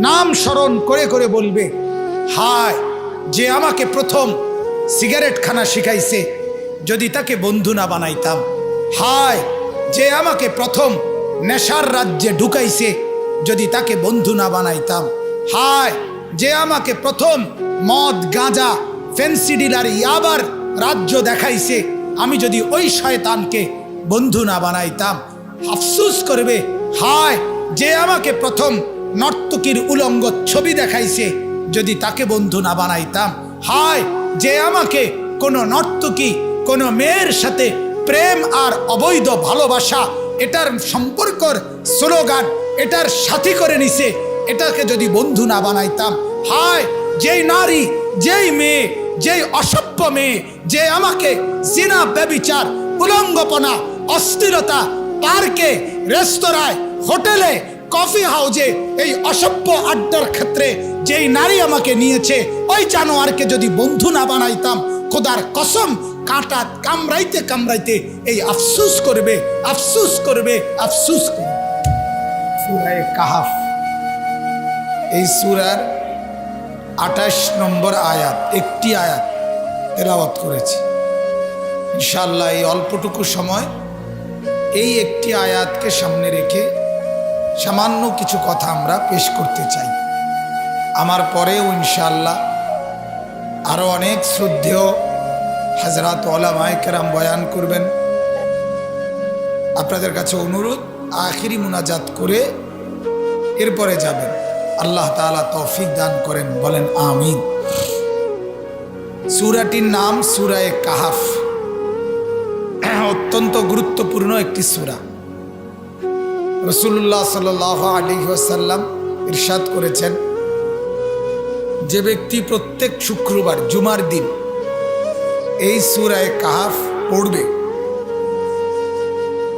নাম স্মরণ করে করে বলবে, হায়, যে আমাকে প্রথম সিগারেট খানা শিখাইছে, যদি তাকে বন্ধু না বানাইতাম। হায়, যে আমাকে প্রথম নেশার রাজ্যে ঢুকাইছে, যদি তাকে বন্ধু না বানাইতাম। হায়, যে আমাকে প্রথম মদ, গাঁজা, ফেন্সি ডিলার ইয়াবার রাজ্য দেখাইছে, আমি যদি ওই শয়তানকে বন্ধু না বানাইতাম। আফসুস করবে, হায়, যে আমাকে প্রথম নর্তকীর উলঙ্গ ছবি দেখাইছে। যদি তাকে বন্ধু না বানাইতাম, হায়, যে আমাকে কোনো নর্তকী, কোনো মেয়ের সাথে প্রেম আর অবৈধ ভালোবাসা, এটার সম্পর্কর স্লোগান এটার সাথী করে নিছে, এটাকে যদি বন্ধু না বানাইতাম, হায়, যেই নারী, যেই মেয়ে, যেই অসভ্য মেয়ে, যে আমাকে জিনা, ব্যবিচার, উলঙ্গপনা, অস্থিরতা, পার্কে, রেস্তোরাঁয়, হোটেলে কফি হাউজে এই অসভ্য আড্ডার ক্ষেত্রে যেই নারী আমাকে নিয়েছে, ওই জানোয়ারকে যদি বন্ধু না বানাইতাম, খোদার কসম কাঁটা কামড়াইতে কামড়াইতে এই আফসুস করবে আফসুস করবে আফসুস করবে। কাহাফ। এই সুরার আঠাশ নম্বর আয়াত, একটি আয়াত তেলাওয়াত করেছি। ইনশাল্লাহ এই অল্পটুকু সময় এই একটি আয়াতকে সামনে রেখে সামান্য কিছু কথা আমরা পেশ করতে চাই। আমার পরেও ইনশাল্লাহ আরও অনেক শ্রদ্ধেয় হাজরাত ওলামায়কেরাম বয়ান করবেন। আপনাদের কাছে অনুরোধ, আখিরি মুনাজাত করে এরপরে যাবেন। আল্লাহ তালা তৌফিক দান করেন, বলেন আমিন। সুরাটির নাম সুরায় কাহাফ। অত্যন্ত গুরুত্বপূর্ণ একটি সুরা। রসুল্লাহ সাল আলী ওয়াসাল্লাম ইরশাদ করেছেন, যে ব্যক্তি প্রত্যেক শুক্রবার জুমার দিন এই সুরায় কাহাফ পড়বে,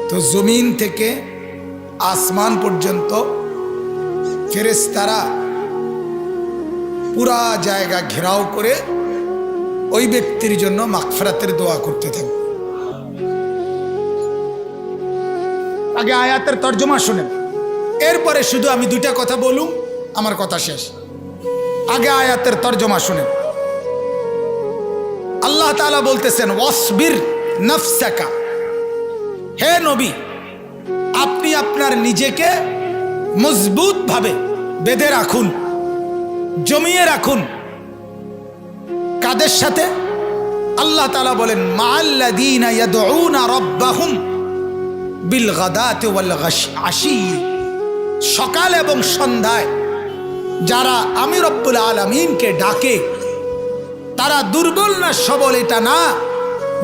তো জমিন থেকে আসমান পর্যন্ত ফেরেস্তারা পুরা জায়গা ঘেরাও করে ওই ব্যক্তির জন্য মাকফরাতের দোয়া করতে থাকবে। আগে আয়াতের তর্জমা শুনেন। এরপরে শুধু আমি দুইটা কথা বলুম, আমার কথা শেষ। আগে আয়াতের তর্জমা শুনেন। আল্লাহ তালা বলতেছেন, ওয়াসবির নফসাকা। হে নবী, আপনি আপনার নিজেকে মজবুত ভাবে বেঁধে রাখুন, জমিয়ে রাখুন। কাদের সাথে? আল্লাহ তালা বলেন মাল্লাদিনা রাব্বাহুম। বিল আশি সকাল এবং সন্ধ্যায় যারা আমি রব্বুল আলমিনকে ডাকে, তারা দুর্বল না, সবল এটা না।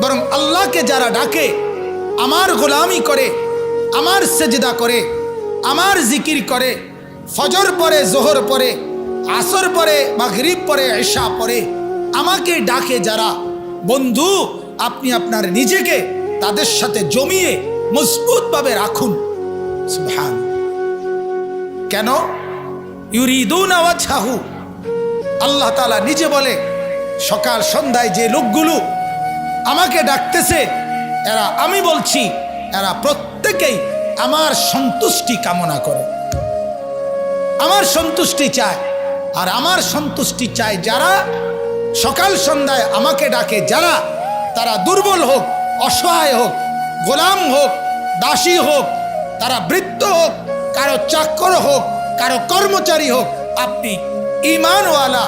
বরং আল্লাহকে যারা ডাকে, আমার গোলামি করে, আমার সেজদা করে, আমার জিকির করে, ফজর পরে, জোহর পরে, আসর পরে বা গরিব পরে এশা পরে আমাকে ডাকে যারা, বন্ধু, আপনি আপনার নিজেকে তাদের সাথে জমিয়ে মজবুতভাবে রাখুন। কেন? ইউরিদুন আল্লাহ তালা নিজে বলে, সকাল সন্ধ্যায় যে লোকগুলো আমাকে ডাকতেছে, এরা আমি বলছি, এরা প্রত্যেকেই আমার সন্তুষ্টি কামনা করে। আমার সন্তুষ্টি চায়, আর আমার সন্তুষ্টি চায় যারা সকাল সন্ধ্যায় আমাকে ডাকে, যারা তারা দুর্বল হোক, অসহায় হোক গোলাম হোক, দাসী হোক, তারা বৃত্ত হোক, কারও চাকর হোক, কারও কর্মচারী হোক, আপনি ইমানওয়ালা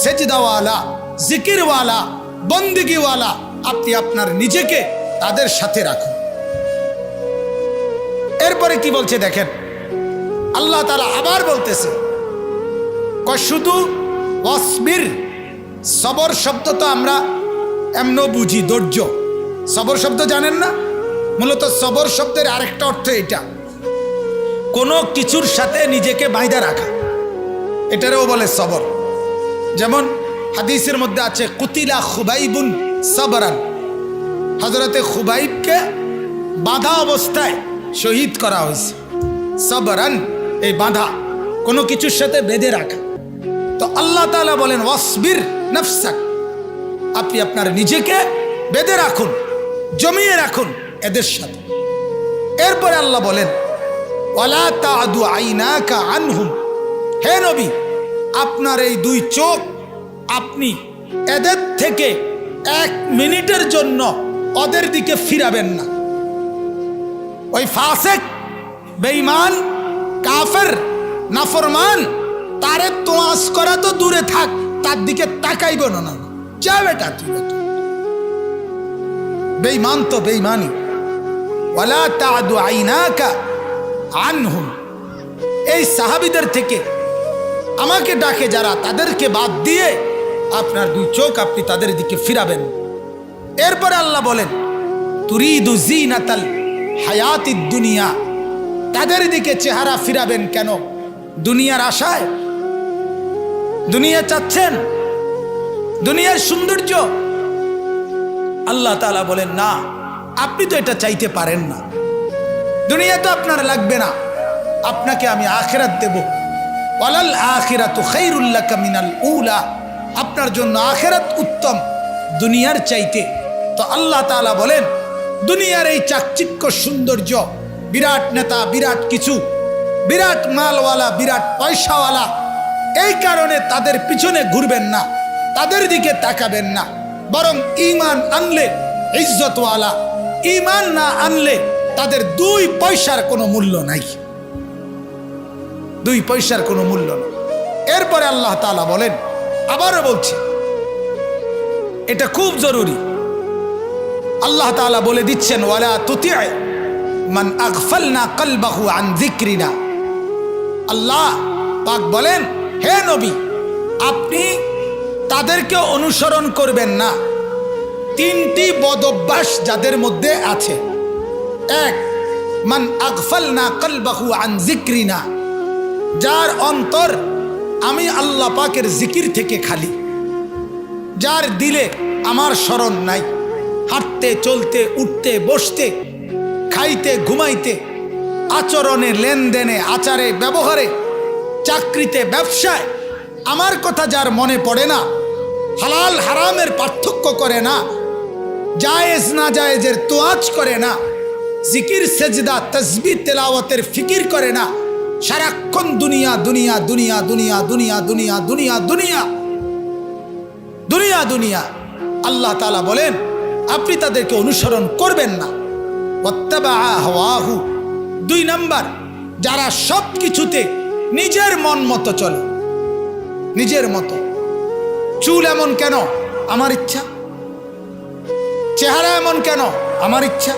সেজদাওয়ালা, জিকিরওয়ালা, বন্দিগিওয়ালা, আপনি আপনার নিজেকে তাদের সাথে রাখুন। এরপরে কি বলছে দেখেন? আল্লাহ তারা আবার বলতেছে শুধু অসবির সবর শব্দ তো আমরা এমন বুঝি, ধৈর্য। সবর শব্দ জানেন না? মূলত সবর শব্দের আরেকটা অর্থ এটা। কোনো কিছুর সাথে নিজেকে বাইদা রাখা। এটারও বলে সবর। যেমন হাদিসের মধ্যে আছে, কুতিলা খুবাইবুন সবরান। হজরতে খুবাইবকে বাধা অবস্থায় শহীদ করা হয়েছে। সবরান, এই বাধা কোনো কিছুর সাথে বেঁধে রাখা। তো আল্লাহ তালা বলেন, ওয়াসবির নফসাক। আপনি আপনার নিজেকে বেঁধে রাখুন, জমিয়ে রাখুন। এদের সাথে। এরপরে আল্লাহ বলেন, ওয়ালা তাদু আইনাকা আনহুম। হে নবী, আপনার এই দুই চোখ আপনি এদের থেকে এক মিনিটের জন্য ওদের দিকে ফিরাবেন না। ওই ফাসেক, বেঈমান, কাফের, নাফরমান, তারে তোয়াজ করা তো দূরে থাক, তার দিকে তাকাইব না যা বেটা, তুই বেটা। বেঈমান তো বেঈমানি ওয়ালা তাদু আইনাকা আনহুম। এই সাহাবিদের থেকে আমাকে ডাকে যারা, তাদেরকে বাদ দিয়ে আপনার দুই চোখ আপনি তাদের দিকে ফিরাবেন। এরপরে আল্লাহ বলেন, তুরিদু জিনাতাল হায়াতিদ দুনিয়া। তাদের দিকে চেহারা ফিরাবেন কেন? দুনিয়ার আশায়? দুনিয়া চাচ্ছেন? দুনিয়ার সৌন্দর্য? আল্লাহ তাআলা বলেন, না। আপনি তো এটা চাইতে পারেন না। দুনিয়া তো আপনার লাগবে না। আপনাকে আমি আখেরাত দেব। ওয়ালাল আখিরাতু খাইরুল্লাহ কামিনাল উলা। আপনার জন্য আখেরাত উত্তম দুনিয়ার চাইতে। তো আল্লাহ তাআলা বলেন, দুনিয়ার এই চাকচিক্য সৌন্দর্য, বিরাট নেতা, বিরাট কিছু, বিরাট মালওয়ালা, বিরাট পয়সাওয়ালা, এই কারণে তাদের পিছনে ঘুরবেন না, তাদের দিকে তাকাবেন না। বরং ইমান আনলে ইজ্জতওয়ালা ইমান না আনলে তাদের দুই পয়সার কোনো মূল্য নাই। দুই পয়সার কোনো মূল্য নেই। এরপরে আল্লাহ তাআলা বলেন, আবারও বলছে, এটা খুব জরুরি। আল্লাহ তাআলা বলে দিচ্ছেন, ওয়ালা তুতি মান আগফালনা কলবাহু আন যিকরিনা। আল্লাহ পাক বলেন, হে নবী, আপনি তাদেরকে অনুসরণ করবেন না। তিনটি বদভ্যাস যাদের মধ্যে আছে। এক, মান আগফালনা কলবাহু আন যিকরিনা যার অন্তর আমি আল্লাহ পাকের জিকির থেকে খালি। যার দিলে আমার স্মরণ নাই। হাঁটতে, চলতে, উঠতে, বসতে, খাইতে, ঘুমাইতে, আচরণে, লেনদেনে, আচারে, ব্যবহারে, চাকরিতে, ব্যবসায়, আমার কথা যার মনে পড়ে না, হালাল, হারামের পার্থক্য করে না জায়েজ না জায়েজের তোয়াজ করে না। জিকির, সেজদা, তসবি, তেলাওয়াতের ফিকির করে না। সারাক্ষণ দুনিয়া দুনিয়া দুনিয়া দুনিয়া দুনিয়া দুনিয়া দুনিয়া দুনিয়া। দুনিয়া দুনিয়া। আল্লাহ তালা বলেন, আপনি তাদেরকে অনুসরণ করবেন না। হওয়াহু। দুই নাম্বার, যারা সব কিছুতে নিজের মন মতো চলে। নিজের মতো। চুল এমন কেন? আমার ইচ্ছা। চেহারা এমন কেন? আমার ইচ্ছা।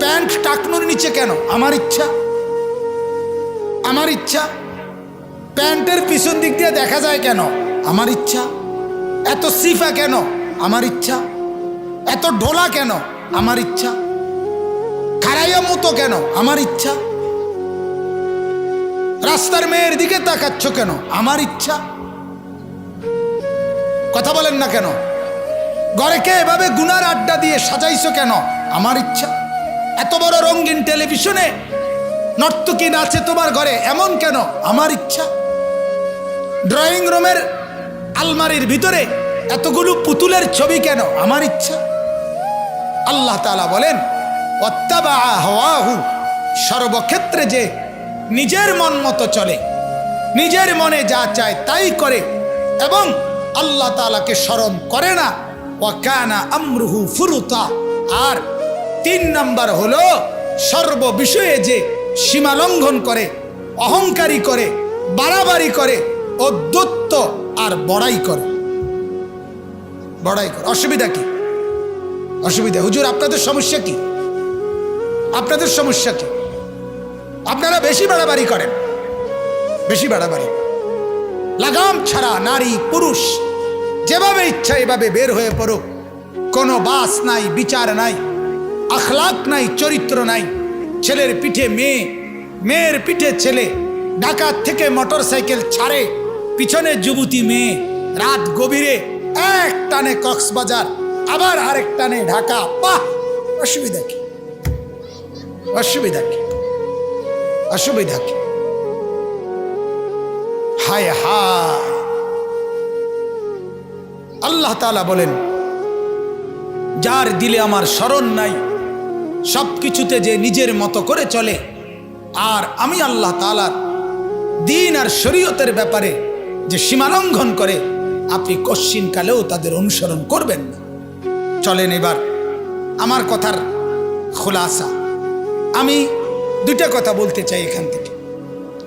প্যান্ট টাকনুর নিচে কেন? আমার ইচ্ছা। আমার ইচ্ছা। প্যান্টের পিছন দিক দিয়ে দেখা যায় কেন? আমার ইচ্ছা। এত সিফা কেন? আমার ইচ্ছা। এত ঢোলা কেন? আমার ইচ্ছা। খারাইয়া মতো কেন? আমার ইচ্ছা। রাস্তার মেয়ের দিকে তাকাচ্ছ কেন? আমার ইচ্ছা। কথা বলেন না কেন? ঘরেকে এভাবে গুনার আড্ডা দিয়ে সাজাইছো কেন? আমার ইচ্ছা। এত বড় রঙিন টেলিভিশনে নর্তকী নাচে তোমার ঘরে, এমন কেন? আমার ইচ্ছা। ড্রয়িং রুমের আলমারির ভিতরে এতগুলো পুতুলের ছবি কেন? আমার ইচ্ছা। আল্লাহ তালা বলেন অত্যাবা হওয়াহু সর্বক্ষেত্রে যে নিজের মন মতো চলে, নিজের মনে যা চায় তাই করে, এবং আল্লাহ তালাকে স্মরণ করে না ওয়াকানা আমরুহু ফুরুতা। আর তিন নাম্বার হলো সর্ব বিষয়ে যে সীমা লঙ্ঘন করে, অহংকারী করে, বাড়াবাড়ি করে অদ্যত্ত আর বড়াই করে। বড়াই করে। অসুবিধা কি? অসুবিধা। হুজুর, আপনাদের সমস্যা কি? আপনাদের সমস্যা কি? আপনারা বেশি বাড়াবাড়ি করেন। বেশি বাড়াবাড়ি। লাগাম ছাড়া নারী, পুরুষ যেভাবে ইচ্ছা এভাবে বের হয়ে পড়ুক। কোনো বাস নাই, বিচার নাই, আখলাক নাই, চরিত্র নাই। ছেলের পিঠে মেয়ে, মেয়ের পিঠে ছেলে, ঢাকা থেকে মোটর সাইকেল ছাড়ে পিছনে যুবতী মেয়ে, রাত গভীরে এক টানে কক্সবাজার, আবার আরেক টানে ঢাকা। বাহ! অসুবিধা কি? অসুবিধা কি? অসুবিধা কি? হায় হায়! আল্লাহ তালা বলেন, যার দিলে আমার স্মরণ নাই সব কিছুতে যে নিজের মতো করে চলে, আর আমি আল্লাহ তালার দিন আর শরীয়তের ব্যাপারে যে সীমালঙ্ঘন করে, আপনি কশ্চিনকালেও তাদের অনুসরণ করবেন না। চলেন এবার আমার কথার খোলাসা। আমি দুইটা কথা বলতে চাই এখান থেকে।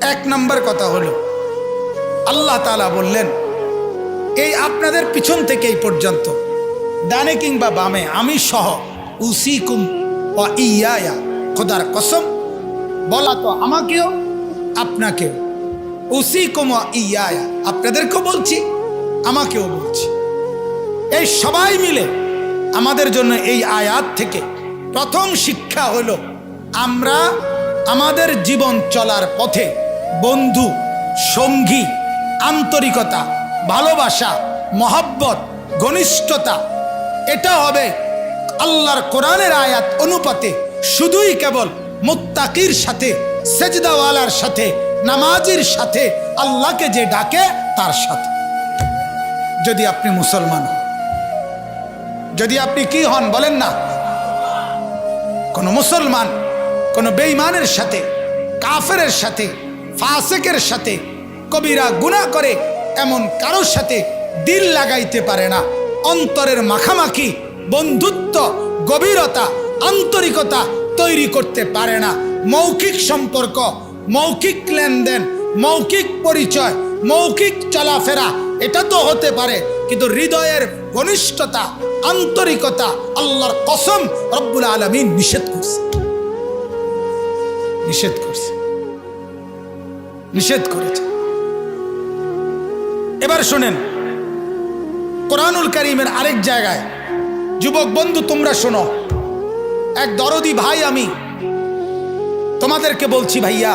এক নম্বর কথা হলো, আল্লাহ তালা বললেন এই আপনাদের পিছন থেকে এই পর্যন্ত। ডানে কিংবা বামে, আমি সহ, উসিকুম ও ইয়া খোদার কসম, বলা তো আমাকেও, আপনাকেও। উসিকুম ও ইয়া আপনাদেরকেও বলছি, আমাকেও বলছি। এই সবাই মিলে আমাদের জন্য এই আয়াত থেকে প্রথম শিক্ষা হলো, আমরা আমাদের জীবন চলার পথে বন্ধু, সঙ্গী, আন্তরিকতা ভালোবাসা, মহাব্বত, ঘনিষ্ঠতা, এটা হবে আল্লাহর কোরআনের আয়াত অনুপাতে শুধুই কেবল মুত্তাকির সাথে, সেজদাওয়ালার সাথে, নামাজির সাথে আল্লাহকে যে ডাকে তার সাথে। যদি আপনি মুসলমান হন, যদি আপনি কি হন বলেন না, কোন মুসলমান, কোন বেঈমানের সাথে, কাফেরের সাথে, ফাসেকের সাথে কবিরা গুনাহ করে এমন কারোর সাথে দিল লাগাইতে পারে না। অন্তরের মাখামাখি, বন্ধুত্ব, গভীরতা, আন্তরিকতা তৈরি করতে পারে না। মৌখিক সম্পর্ক, মৌখিক লেনদেন, মৌখিক পরিচয়, মৌখিক চলাফেরা, এটা তো হতে পারে। কিন্তু হৃদয়ের ঘনিষ্ঠতা, আন্তরিকতা আল্লাহর কসম রব্বুল আলমিন নিষেধ করছে। নিষেধ করছে। নিষেধ করেছে। এবার শোনেন। কোরআনুল করিমের আরেক জায়গায়, যুবক বন্ধু, তোমরা শোনো। এক দরদি ভাই আমি, তোমাদেরকে বলছি ভাইয়া,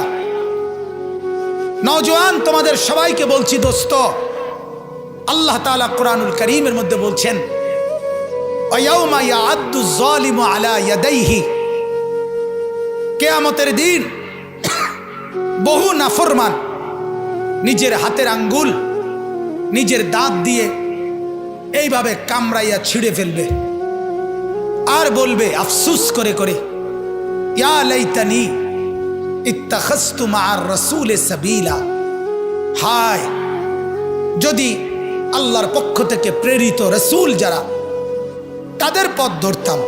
নওজোয়ান, তোমাদের সবাইকে বলছি দোস্ত। আল্লাহ তালা কোরআনুল করিমের মধ্যে বলছেন কেয়ামতের দিন বহু নাফরমান নিজের হাতের আঙ্গুল নিজের দাঁত দিয়ে এইভাবে কামড়াইয়া ছিঁড়ে ফেলবে। আর বলবে, আফসুস করে করে, ইয়া লাইতানি ইত্তাখাস্তু মাআর রাসূলে সাবিলা। হায়, যদি আল্লাহর পক্ষ থেকে প্রেরিত রসুল যারা, তাদের পথ ধরতাম।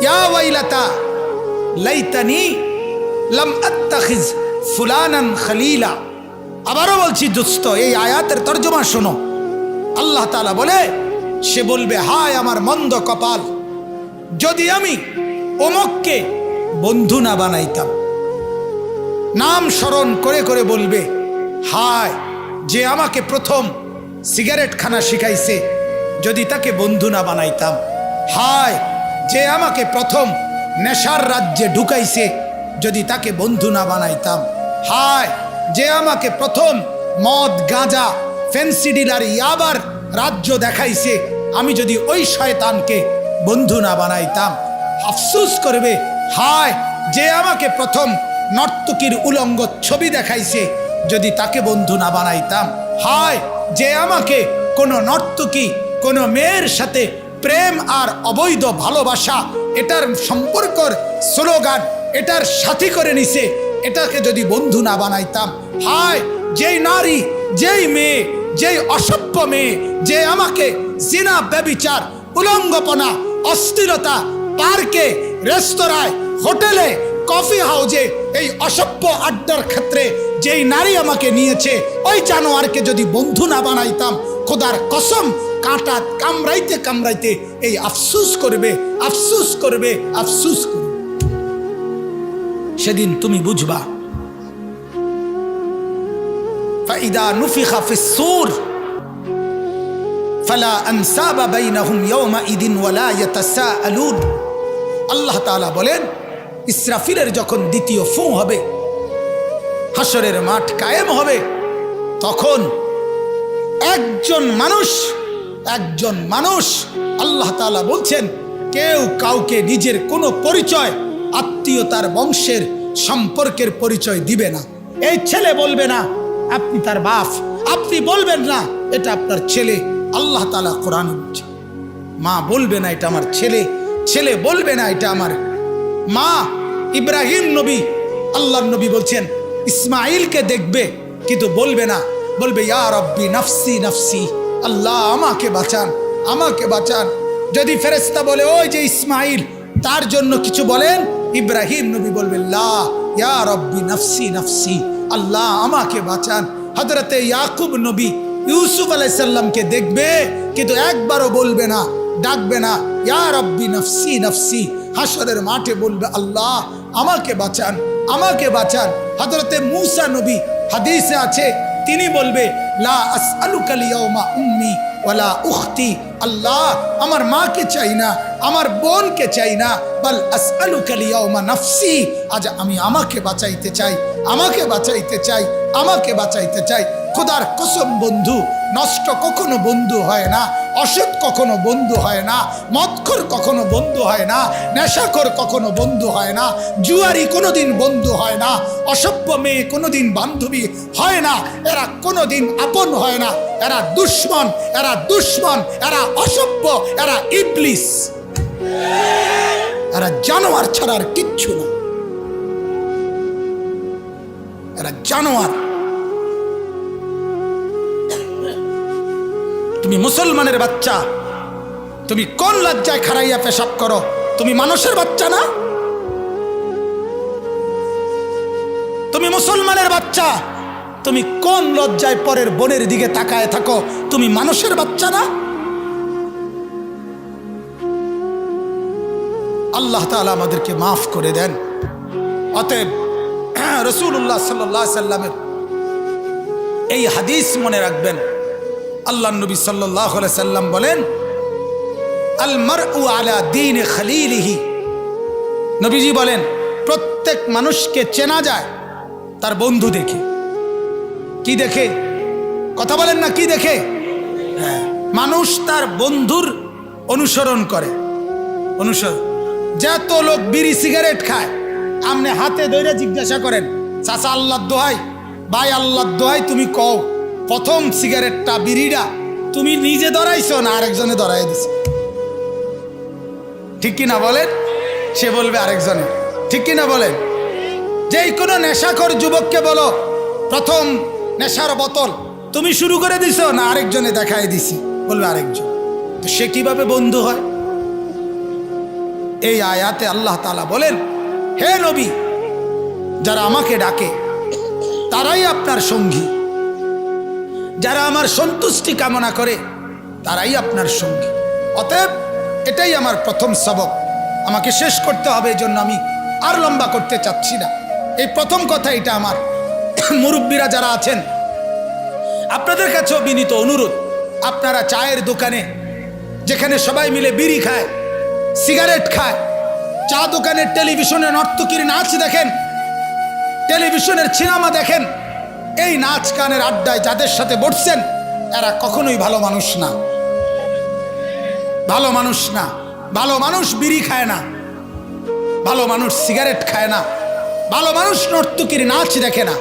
ইয়া ওয়াইলাতা লাইতানি লাম আত্তাখিজ ফুলানান খলিলা। আবারও বলছি দোস্ত এই আয়াতের তর্জমা শোনো। আল্লাহ তালা বলে, সে বলবে, হায় আমার মন্দ কপাল, যদি আমি অমককে বন্ধু না বানাইতাম। নাম স্মরণ করে করে বলবে, হায়, যে আমাকে প্রথম সিগারেট খানা শিখাইছে, যদি তাকে বন্ধু না বানাইতাম। হায়, যে আমাকে প্রথম নেশার রাজ্যে ঢুকাইছে, যদি তাকে বন্ধু না বানাইতাম। হায় যে আমাকে প্রথম মদ, গাঁজা ফেন্সি ডিলার ইয়াবার রাজ্য দেখাইছে, আমি যদি ওই শয়তানকে বন্ধু না বানাইতাম, আফসুস করবে। হায়, যে আমাকে প্রথম নর্তকীর উলঙ্গ ছবি দেখাইছে, যদি তাকে বন্ধু না বানাইতাম। হায়, যে আমাকে কোনো নর্তকী, কোনো মেয়ের সাথে প্রেম আর অবৈধ ভালোবাসা, এটার সম্পর্কর স্লোগান, এটার সাথী করে নিছে এটাকে যদি বন্ধু না বানাইতাম, হায়, যেই নারী, যেই মেয়ে, যেই অসভ্য মেয়ে, যে আমাকে জিনা, ব্যবিচার, উলঙ্গপনা, অস্থিরতা, পার্কে, রেস্তোরাঁয়, হোটেলে, কফি হাউজে, এই অসভ্য আড্ডার ক্ষেত্রে যেই নারী আমাকে নিয়েছে, ওই জানোয়ারকে যদি বন্ধু না বানাইতাম, খোদার কসম, কাঁটা কামড়াইতে কামড়াইতে এই আফসুস করবে আফসুস করবে আফসুস করবে। সেদিন তুমি বুঝবা। ফালা ওয়ালা আল্লাহ বলেন, ইসরাফিলের যখন দ্বিতীয় ফু হবে হাসরের মাঠ কায়েম হবে, তখন একজন মানুষ একজন মানুষ, আল্লাহ তালা বলছেন, কেউ কাউকে নিজের কোনো পরিচয় আত্মীয়তার বংশের সম্পর্কের পরিচয় দিবে না। এই ছেলে বলবে না, আপনি তার বাপ। আপনি বলবেন না, এটা আপনার ছেলে। আল্লাহ তালা কোরআন বলছে, মা বলবে না, এটা আমার ছেলে। ছেলে বলবে না, এটা আমার মা। ইব্রাহিম নবী আল্লাহ নবী বলছেন ইসমাইলকে দেখবে, কিন্তু বলবে না। বলবে, ইয়া রব্বি নফসি নফসি, আল্লাহ আমাকে বাঁচান আমাকে বাঁচান। যদি ফেরেস্তা বলে, ওই যে ইসমাইল তার জন্য কিছু বলেন? ইব্রাহিম নবী বলবে লা নফসি নফসি, আল্লাহ আমাকে বাঁচান। হজরতে ইয়াকুব নবী ইউসুফ আলাইসাল্লামকে দেখবে, কিন্তু একবারও বলবে না, ডাকবে না, ইয়া রব্বি নফসি নফসি। হাসরের মাঠে বলবে, আল্লাহ আমাকে বাঁচান আমাকে বাঁচান। হজরতে মুসা নবী হাদিসে আছে, তিনি বলবে, লা উম্মি ওয়ালা উখতি। আল্লাহ আমার মাকে চাই না আমার বোনকে চাই না, বল আসআলুকাল ইয়াউমা নাফসি। আজ আমি আমাকে বাঁচাইতে চাই, আমাকে বাঁচাইতে চাই, আমাকে বাঁচাইতে চাই। খোদার কসম বন্ধু, নষ্ট কখনো বন্ধু হয় না, অসৎ কখনো বন্ধু হয় না মদখর কখনো বন্ধু হয় না, নেশাখর কখনো বন্ধু হয় না, জুয়ারি কোনোদিন বন্ধু হয় না, অসভ্য মেয়ে কোনোদিন বান্ধবী হয় না, এরা কোনোদিন আপন হয় না, এরা দুশ্মন এরা দুশ্মন, এরা অসভ্য, এরা ইবলিস। এরা জানোয়ার ছাড়া আর কিচ্ছু না। এরা জানোয়ার। তুমি মুসলমানের বাচ্চা। তুমি কোন লজ্জায় খারাইয়া পেশাব করো? তুমি মানুষের বাচ্চা না? তুমি মুসলমানের বাচ্চা। তুমি কোন লজ্জায় পরের বোনের দিকে তাকায় থাকো? তুমি মানুষের বাচ্চা না? আল্লাহ তাআলা আমাদেরকে মাফ করে দেন। অতএব রসুল্লাহ সাল্লাহ সাল্লামের এই হাদিস মনে রাখবেন। আল্লাহ নবী সাল্লাহ সাল্লাম বলেন আল মার আলা দিন খালিলিহি। নবীজি বলেন প্রত্যেক মানুষকে চেনা যায় তার বন্ধু দেখে। কি দেখে? কথা বলেন না কি দেখে? হ্যাঁ, মানুষ তার বন্ধুর অনুসরণ করে। অনুসরণ। যত লোক বিড়ি সিগারেট খায় আপনি হাতে ধরে জিজ্ঞাসা করেন, চাচা আল্লাহ দোহাই? ভাই আল্লাহ দোহাই তুমি কও, প্রথম সিগারেটটা বিড়িটা তুমি নিজে ধরাইছো না আরেকজনে ধরাই দিছে? ঠিক কি না বলেন? সে বলবে আরেকজনে। ঠিক কি না বলেন? যেই কোনো নেশাখোর যুবককে বলো, প্রথম নেশার বোতল তুমি শুরু করে দিছো না আরেকজনে দেখাই দিছি? বলবে আরেকজন। তো সে কীভাবে বন্ধু হয়? এই আয়াতে আল্লাহ তালা বলেন, হে নবী, যারা আমাকে ডাকে, তারাই আপনার সঙ্গী। যারা আমার সন্তুষ্টি কামনা করে, তারাই আপনার সঙ্গী। অতএব এটাই আমার প্রথম সবক। আমাকে শেষ করতে হবে জন্য আমি আর লম্বা করতে চাচ্ছি না। এই প্রথম কথা এটা আমার। মুরব্বীরা যারা আছেন, আপনাদের কাছেও বিনীত অনুরোধ, আপনারা চায়ের দোকানে, যেখানে সবাই মিলে বিড়ি খায় সিগারেট খায়। চা দোকানের টেলিভিশনে নর্তকীর নাচ দেখেন। টেলিভিশনের সিনেমা দেখেন। এই নাচ গানের আড্ডায় যাদের সাথে বসছেন, এরা কখনোই ভালো মানুষ না। ভালো মানুষ না। ভালো মানুষ বিড়ি খায় না। ভালো মানুষ সিগারেট খায় না। ভালো মানুষ নর্তকীর নাচ দেখে না।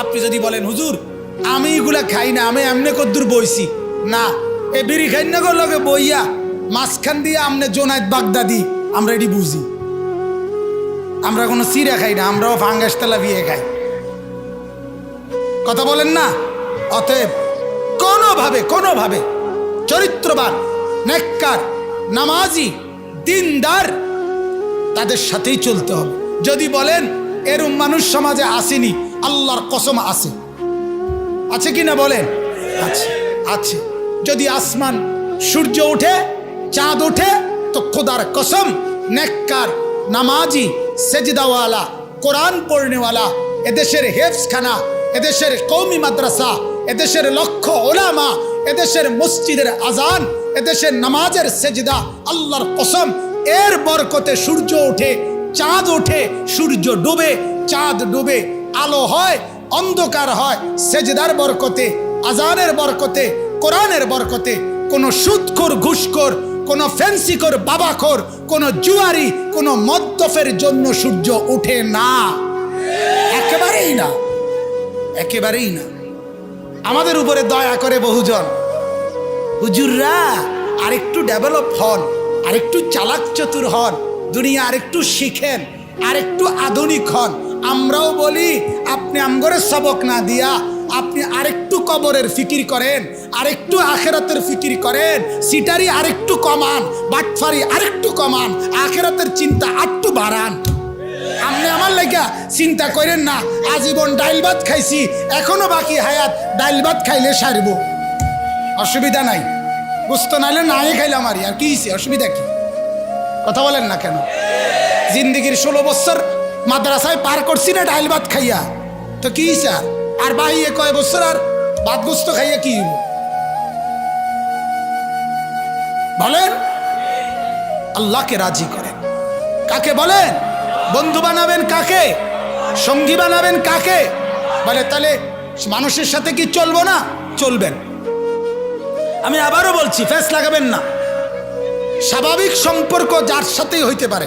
আপনি যদি বলেন, হুজুর, আমি এগুলা খাই না, আমি এমনি কদ্দুর বইছি। না, এ বিড়ি খাই না লগে বইয়া। মাঝখান দিয়ে আমনে জোনায়ত বাগদাদি, আমরা এটি বুঝি। আমরা কোনো সিরা খাই না, আমরাও ফাঙ্গাস তেলা বিয়ে খাই। কথা বলেন না? অতএব কোনোভাবে কোনোভাবে চরিত্রবান, নেককার, নামাজি, দিনদার তাদের সাথেই চলতে হবে। যদি বলেন, এরম মানুষ সমাজে আসেনি, আল্লাহর কসম আছে। আছে কি না বলেন? আছে আছে। যদি আসমান সূর্য ওঠে চাঁদ ওঠে তো খোদার কসম, নেককার, নামাজি, সেজদাওয়ালা, কোরআন পড়নেওয়ালা, এদেশের হেফসখানা, এদেশের কৌমি মাদ্রাসা, এদেশের লক্ষ ওলামা, এদেশের মসজিদের আজান, এদেশের নামাজের সেজদা, আল্লাহর কসম, এর বরকতে সূর্য ওঠে, চাঁদ ওঠে, সূর্য ডুবে, চাঁদ ডুবে, আলো হয়, অন্ধকার হয়, সেজদার বরকতে, আজানের বরকতে, কোরআনের বরকতে, কোনো সুদখোর ঘুষখোর কোনো ফ্যান্সিকোর বাবাখোর কোনো জুয়ারি, কোনো মদ্যফের জন্য সূর্য ওঠে না। একেবারেই না একেবারেই না। আমাদের উপরে দয়া করে বহুজন। হুজুররা, আরেকটু ডেভেলপ হন, আরেকটু চালাক চতুর হন, দুনিয়া আরেকটু শিখেন, আরেকটু আধুনিক হন। আমরাও বলি, আপনি আমগরের সবক না দিয়া, আপনি আরেকটু কবরের ফিকির করেন আরেকটু আখেরাতের ফিকির করেন, সিটারি আরেকটু কমান, বাটফারি আরেকটু কমান, আখেরাতের চিন্তা আরেকটু বাড়ান। আপনি আমার লেগা চিন্তা করেন না, আজীবন ডাইল ভাত খাইছি, এখনও বাকি হায়াত ডাইল ভাত খাইলে সারব। অসুবিধা নাই। বুঝতো নাইলে নাই খাইলাম আর আর কি অসুবিধা কি? কথা বলেন না কেন? জিন্দিগির ষোলো বছর মাদ্রাসায় পার করছি না ডাইল ভাত খাইয়া। তো কি আর বাহিয়ে কয় বছর আর ভাত গুস্ত খাইয়া কি হইব? আল্লাহকে রাজি করেন কাকে বলেন? বন্ধু বানাবেন কাকে? সঙ্গী বানাবেন কাকে? বলে, তাহলে মানুষের সাথে কি চলবো না? চলবেন। আমি আবারও বলছি, ফেস লাগাবেন না। স্বাভাবিক সম্পর্ক যার সাথেই হইতে পারে।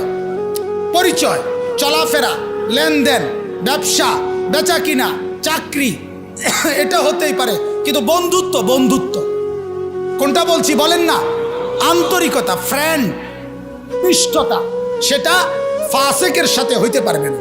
পরিচয়, চলাফেরা, লেনদেন, ব্যবসা বেচা কিনা চাকরি, এটা হতেই পারে। কিন্তু বন্ধুত্ব বন্ধুত্ব। কোনটা বলছি বলেন না? আন্তরিকতা ফ্রেন্ড নিষ্ঠতা সেটা ফাসেকের সাথে হইতে পারবে না।